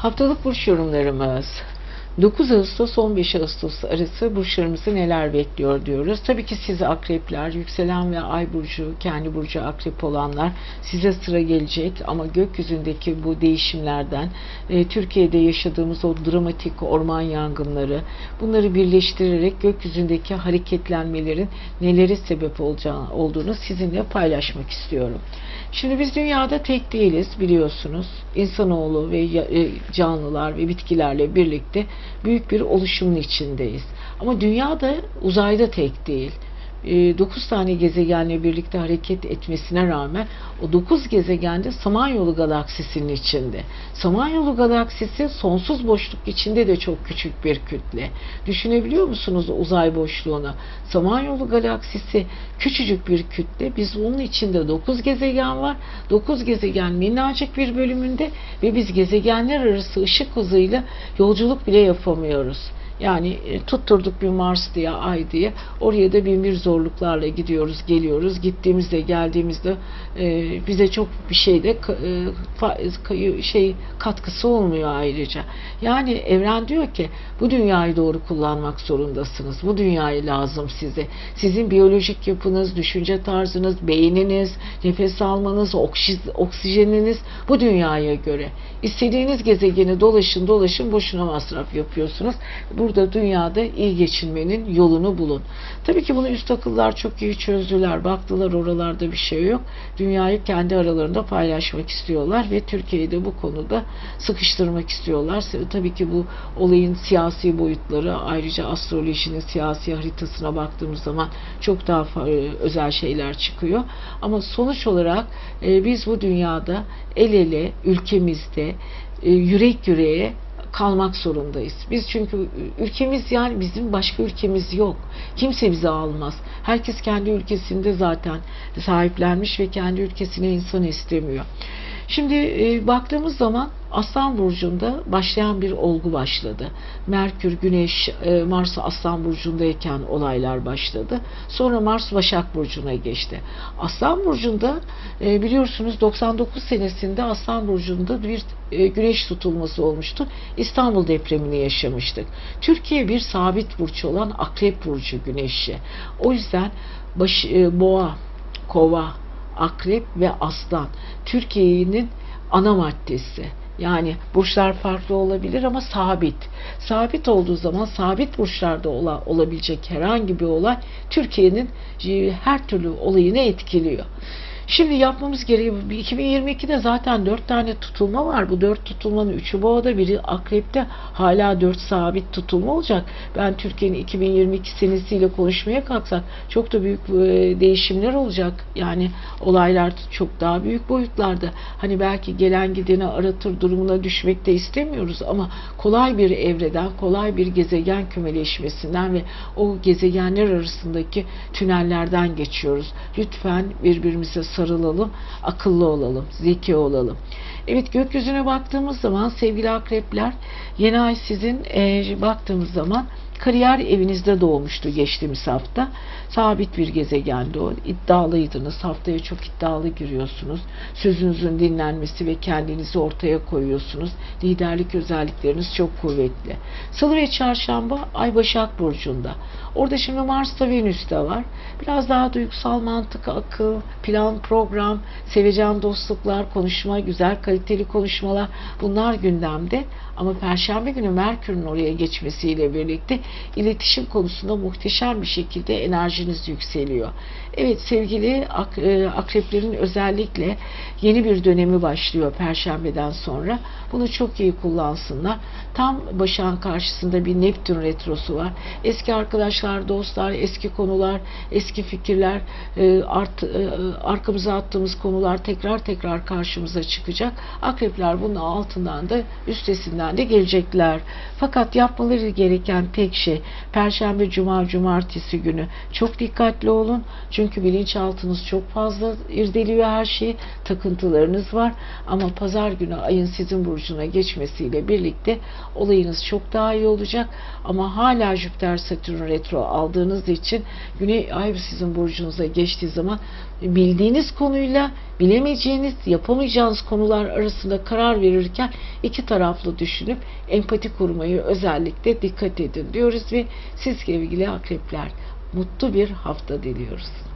Haftalık burç yorumlarımız. 9 Ağustos 15 Ağustos arası burçlarımızı neler bekliyor diyoruz. Tabii ki siz akrepler, yükselen ve ay burcu, kendi burcu akrep olanlar size sıra gelecek ama gökyüzündeki bu değişimlerden e, Türkiye'de yaşadığımız o dramatik orman yangınları bunları birleştirerek gökyüzündeki hareketlenmelerin nelere sebep olacağı, olduğunu sizinle paylaşmak istiyorum. Şimdi biz dünyada tek değiliz biliyorsunuz. İnsanoğlu ve e, canlılar ve bitkilerle birlikte büyük bir oluşumun içindeyiz. Ama dünya da uzayda tek değil. 9 tane gezegenle birlikte hareket etmesine rağmen o 9 gezegende Samanyolu galaksisinin içinde. Samanyolu galaksisi sonsuz boşluk içinde de çok küçük bir kütle. Düşünebiliyor musunuz uzay boşluğunu? Samanyolu galaksisi küçücük bir kütle. Biz onun içinde 9 gezegen var. 9 gezegen minnacık bir bölümünde ve biz gezegenler arası ışık hızıyla yolculuk bile yapamıyoruz. Yani e, tutturduk bir Mars diye, Ay diye. Oraya da bin bir zorluklarla gidiyoruz, geliyoruz. Gittiğimizde, geldiğimizde e, bize çok bir şeyde e, şey katkısı olmuyor ayrıca. Yani evren diyor ki bu dünyayı doğru kullanmak zorundasınız. Bu dünyayı lazım size. Sizin biyolojik yapınız, düşünce tarzınız, beyniniz, nefes almanız, oksijeniniz bu dünyaya göre. İstediğiniz gezegeni dolaşın dolaşın boşuna masraf yapıyorsunuz. Burada dünyada iyi geçinmenin yolunu bulun. Tabii ki bunu üst akıllar çok iyi çözdüler. Baktılar oralarda bir şey yok. Dünyayı kendi aralarında paylaşmak istiyorlar ve Türkiye'yi de bu konuda sıkıştırmak istiyorlar. Tabii ki bu olayın siyasi boyutları ayrıca astrolojinin siyasi haritasına baktığımız zaman çok daha fa- özel şeyler çıkıyor. Ama sonuç olarak e, biz bu dünyada el ele ülkemizde e, yürek yüreğe kalmak zorundayız. Biz çünkü ülkemiz yani bizim başka ülkemiz yok. Kimse bizi almaz. Herkes kendi ülkesinde zaten sahiplenmiş ve kendi ülkesine insan istemiyor. Şimdi e, baktığımız zaman Aslan Burcu'nda başlayan bir olgu başladı. Merkür, Güneş, e, Mars Aslan Burcu'ndayken olaylar başladı. Sonra Mars Başak Burcu'na geçti. Aslan Burcu'nda e, biliyorsunuz 99 senesinde Aslan Burcu'nda bir e, güneş tutulması olmuştu. İstanbul depremini yaşamıştık. Türkiye bir sabit burç olan Akrep Burcu Güneşi. O yüzden baş, Boğa, Kova, Akrep ve Aslan Türkiye'nin ana maddesi. Yani burçlar farklı olabilir ama sabit. Sabit olduğu zaman sabit burçlarda ola, olabilecek herhangi bir olay Türkiye'nin e, her türlü olayını etkiliyor. Şimdi yapmamız gerekiyor. 2022'de zaten 4 tane tutulma var. Bu 4 tutulmanın 3'ü boğada, biri akrepte. Hala 4 sabit tutulma olacak. Ben Türkiye'nin 2022 senesiyle konuşmaya kalksak çok da büyük e, değişimler olacak. Yani olaylar çok daha büyük boyutlarda. Hani belki gelen gideni aratır durumuna düşmek de istemiyoruz ama kolay bir evreden, kolay bir gezegen kümeleşmesinden ve o gezegenler arasındaki tünellerden geçiyoruz. Lütfen birbirimize sarılalım, akıllı olalım, zeki olalım. Evet gökyüzüne baktığımız zaman sevgili akrepler yeni ay sizin e, baktığımız zaman kariyer evinizde doğmuştu geçtiğimiz hafta. Sabit bir gezegendi o. İddialıydınız. Haftaya çok iddialı giriyorsunuz. Sözünüzün dinlenmesi ve kendinizi ortaya koyuyorsunuz. Liderlik özellikleriniz çok kuvvetli. Salı ve çarşamba Ay Başak Burcu'nda. Orada şimdi Mars'ta Venüs'te var. Biraz daha duygusal mantık, akıl, plan, program, sevecen dostluklar, konuşma, güzel kaliteli konuşmalar bunlar gündemde. Ama Perşembe günü Merkür'ün oraya geçmesiyle birlikte iletişim konusunda muhteşem bir şekilde enerjiniz yükseliyor. Evet sevgili ak- e, akreplerin özellikle yeni bir dönemi başlıyor Perşembeden sonra. Bunu çok iyi kullansınlar. Tam başağın karşısında bir Neptün retrosu var. Eski arkadaşlar, dostlar, eski konular, eski fikirler, e, art, e, arkamıza attığımız konular tekrar tekrar karşımıza çıkacak. Akrepler bunun altından da üstesinden de gelecekler. Fakat yapmaları gereken tek şey Perşembe, Cuma, Cumartesi günü çok dikkatli olun. Çünkü Çünkü bilinçaltınız çok fazla irdeliyor her şeyi. Takıntılarınız var. Ama pazar günü ayın sizin burcuna geçmesiyle birlikte olayınız çok daha iyi olacak. Ama hala Jüpiter Satürn retro aldığınız için Güney ay sizin burcunuza geçtiği zaman bildiğiniz konuyla bilemeyeceğiniz, yapamayacağınız konular arasında karar verirken iki taraflı düşünüp empati kurmayı özellikle dikkat edin diyoruz ve siz sevgili akrepler mutlu bir hafta diliyoruz.